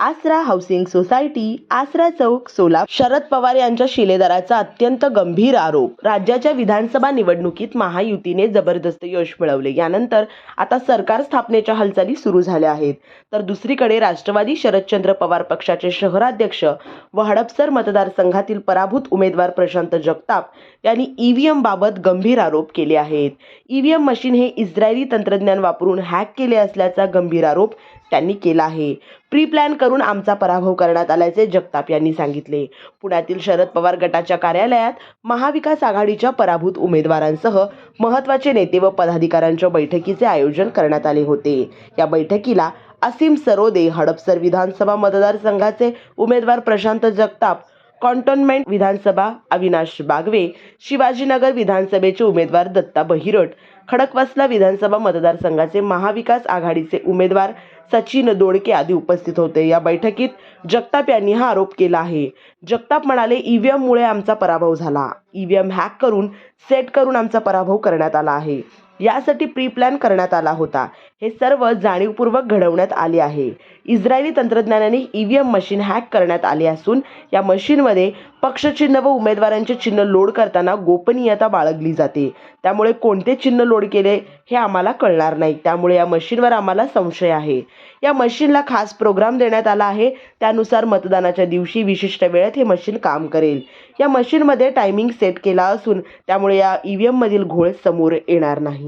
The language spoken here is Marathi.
आसरा हाऊसिंग सोसायटी आसरा चौक सोलापूर. शरद पवार यांच्या शिलेदाराचा अत्यंत गंभीर आरोप. राज्याच्या विधानसभा निवडणुकीत महायुतीने जबरदस्त यश मिळवले. यानंतर आता सरकार स्थापनेच्या हालचाली सुरू झाल्या आहेत. तर दुसरीकडे राष्ट्रवादी शरदचंद्र पवार पक्षाचे शहराध्यक्ष व हडपसर मतदारसंघातील पराभूत उमेदवार प्रशांत जगताप यांनी ईव्हीएम बाबत गंभीर आरोप केले आहेत. ईव्हीएम मशीन हे इस्रायली तंत्रज्ञान वापरून हॅक केले असल्याचा गंभीर आरोप त्यांनी केला आहे. प्री प्लॅन करून आमचा पराभव करण्यात आल्याचे जगताप यांनी सांगितले. पुण्यातील शरद पवार गटाच्या कार्यालयात महाविकास आघाडीच्या पराभूत उमेदवारांसह महत्त्वाचे नेते व पदाधिकाऱ्यांच्या बैठकीचे आयोजन करण्यात आले होते. या बैठकीला असीम सरोदे हडपसर विधानसभा मतदारसंघाचे उमेदवार प्रशांत जगताप कॉन्टोनमेंट विधानसभा अविनाश बागवे शिवाजीनगर विधानसभेचे उमेदवार दत्ता बहिरट खडकवासला विधानसभा मतदारसंघाचे महाविकास आघाडीचे उमेदवार सचिन दोडके आदी उपस्थित होते. या बैठकीत जगताप यांनी हा आरोप केला आहे. जगताप म्हणाले ईव्हीएममुळे आमचा पराभव झाला. ईव्हीएम हॅक करून सेट करून आमचा पराभव करण्यात आला आहे. यासाठी प्री प्लॅन करण्यात आला होता. हे सर्व जाणीवपूर्वक घडवण्यात आले आहे. इस्रायली तंत्रज्ञानाने E V M machine hack करण्यात आले असून या मशीनमध्ये पक्षचिन्ह व उमेदवारांचे चिन्ह लोड करताना गोपनीयता बाळगली जाते. त्यामुळे कोणते चिन्ह लोड केले हे आम्हाला कळणार नाही. त्यामुळे या मशीनवर आम्हाला संशय आहे. या मशीनला खास प्रोग्राम देण्यात आला आहे. त्यानुसार मतदानाच्या दिवशी विशिष्ट वेळेत हे मशीन काम करेल. या मशीनमध्ये टायमिंग सेट केला असून त्यामुळे या ई व्ही एममधील घोळ समोर येणार नाही.